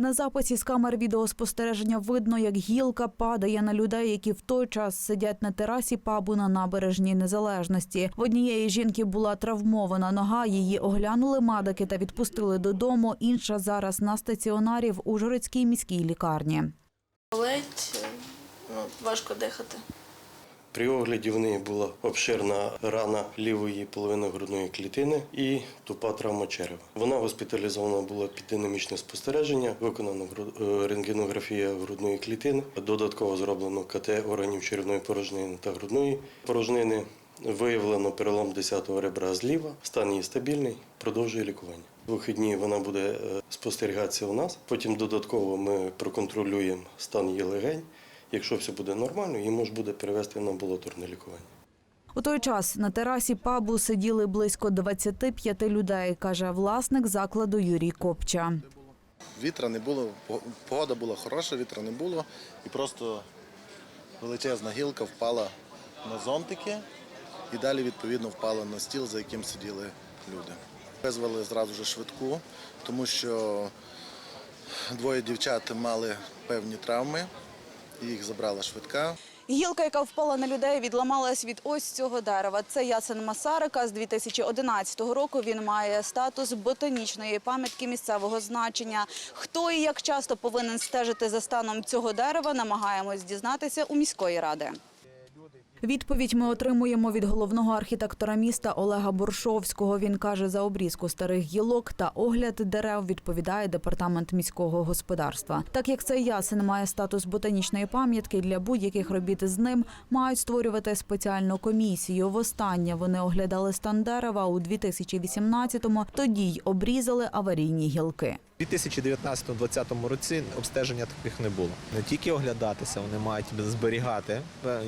На записі з камер відеоспостереження видно, як гілка падає на людей, які в той час сидять на терасі пабу на набережній незалежності. В однієї жінки була травмована нога. Її оглянули медики та відпустили додому. Інша зараз на стаціонарі в Ужгородській міській лікарні. Болить, ну, важко дихати. При огляді в неї була обширна рана лівої половини грудної клітини і тупа травма черева. Вона госпіталізована була під динамічне спостереження, виконана е, рентгенографія грудної клітини, додатково зроблено КТ органів черевної порожнини та грудної порожнини. Виявлено перелом 10-го ребра зліва, стан її стабільний, продовжує лікування. Вихідні вона буде е, спостерігатися у нас. Потім додатково ми проконтролюємо стан її легень. Якщо все буде нормально, її можна буде перевести на амбулаторне лікування. У той час на терасі пабу сиділи близько 25 людей, каже власник закладу Юрій Копча. Вітра не було, погода була хороша, вітра не було. І просто величезна гілка впала на зонтики і далі, відповідно, впала на стіл, за яким сиділи люди. Визвали зразу ж швидку, тому що двоє дівчат мали певні травми, їх забрала швидка. Гілка, яка впала на людей, відламалась від ось цього дерева. Це ясен Масарика. З 2011 року він має статус ботанічної пам'ятки місцевого значення. Хто і як часто повинен стежити за станом цього дерева, намагаємось дізнатися у міської ради. Відповідь ми отримуємо від головного архітектора міста Олега Боршовського. Він каже, за обрізку старих гілок та огляд дерев відповідає департамент міського господарства. Так як цей ясен має статус ботанічної пам'ятки, для будь-яких робіт з ним мають створювати спеціальну комісію. Востаннє вони оглядали стан дерева у 2018-му, тоді й обрізали аварійні гілки. У 2019-2020 році обстеження таких не було. Не тільки оглядатися, вони мають зберігати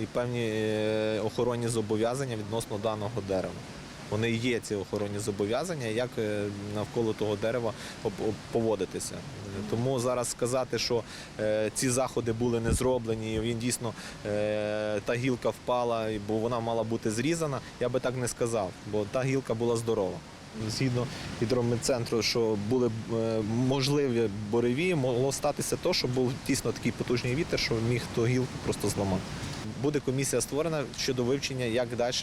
і певні е, охоронні зобов'язання відносно даного дерева. Вони є ці охоронні зобов'язання, як е, навколо того дерева поводитися. Тому зараз сказати, що е, ці заходи були не зроблені, і він дійсно та гілка впала, бо вона мала бути зрізана, я би так не сказав, бо та гілка була здорова. Згідно гідрометцентру, що були е, можливі буреві, могло статися то, що був дійсно такий потужний вітер, що міг ту гілку просто зламати. Буде комісія створена щодо вивчення, як далі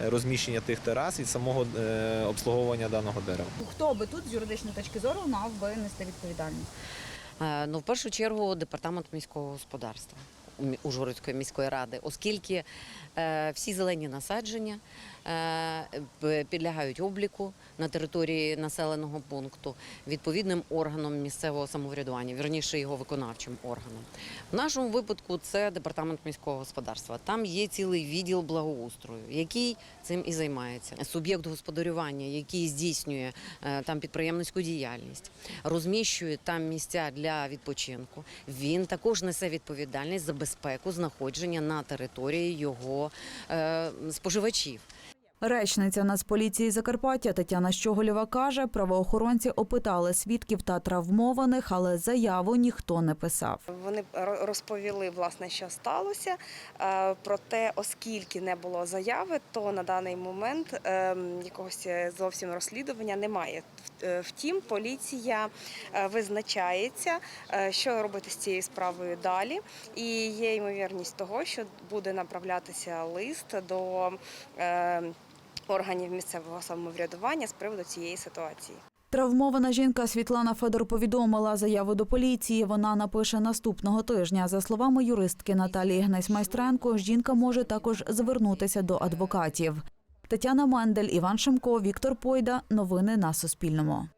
розміщення тих терас і самого е, обслуговування даного дерева. Хто би тут з юридичної точки зору мав би нести відповідальність? Е, Ну, в першу чергу, департамент міського господарства Ужгородської міської ради, оскільки е, всі зелені насадження е, підлягають обліку на території населеного пункту відповідним органом місцевого самоврядування, вірніше його виконавчим органом. В нашому випадку це департамент міського господарства. Там є цілий відділ благоустрою, який цим і займається. Суб'єкт господарювання, який здійснює е, там підприємницьку діяльність, розміщує там місця для відпочинку. Він також несе відповідальність за безпеку знаходження на території його е, споживачів. Речниця Нацполіції Закарпаття Тетяна Щоголєва каже, правоохоронці опитали свідків та травмованих, але заяву ніхто не писав. Вони ро- розповіли, власне, що сталося. Е, Проте, оскільки не було заяви, то на даний момент ем, якогось е, зовсім розслідування немає. Е, Втім, поліція визначається, що робити з цією справою далі. І є ймовірність того, що буде направлятися лист до е, органів місцевого самоврядування з приводу цієї ситуації. Травмована жінка Світлана Федор повідомила заяву до поліції. Вона напише наступного тижня. За словами юристки Наталії Гнесь-Майстренко, жінка може також звернутися до адвокатів. Тетяна Мендель, Іван Шимко, Віктор Пойда. Новини на Суспільному.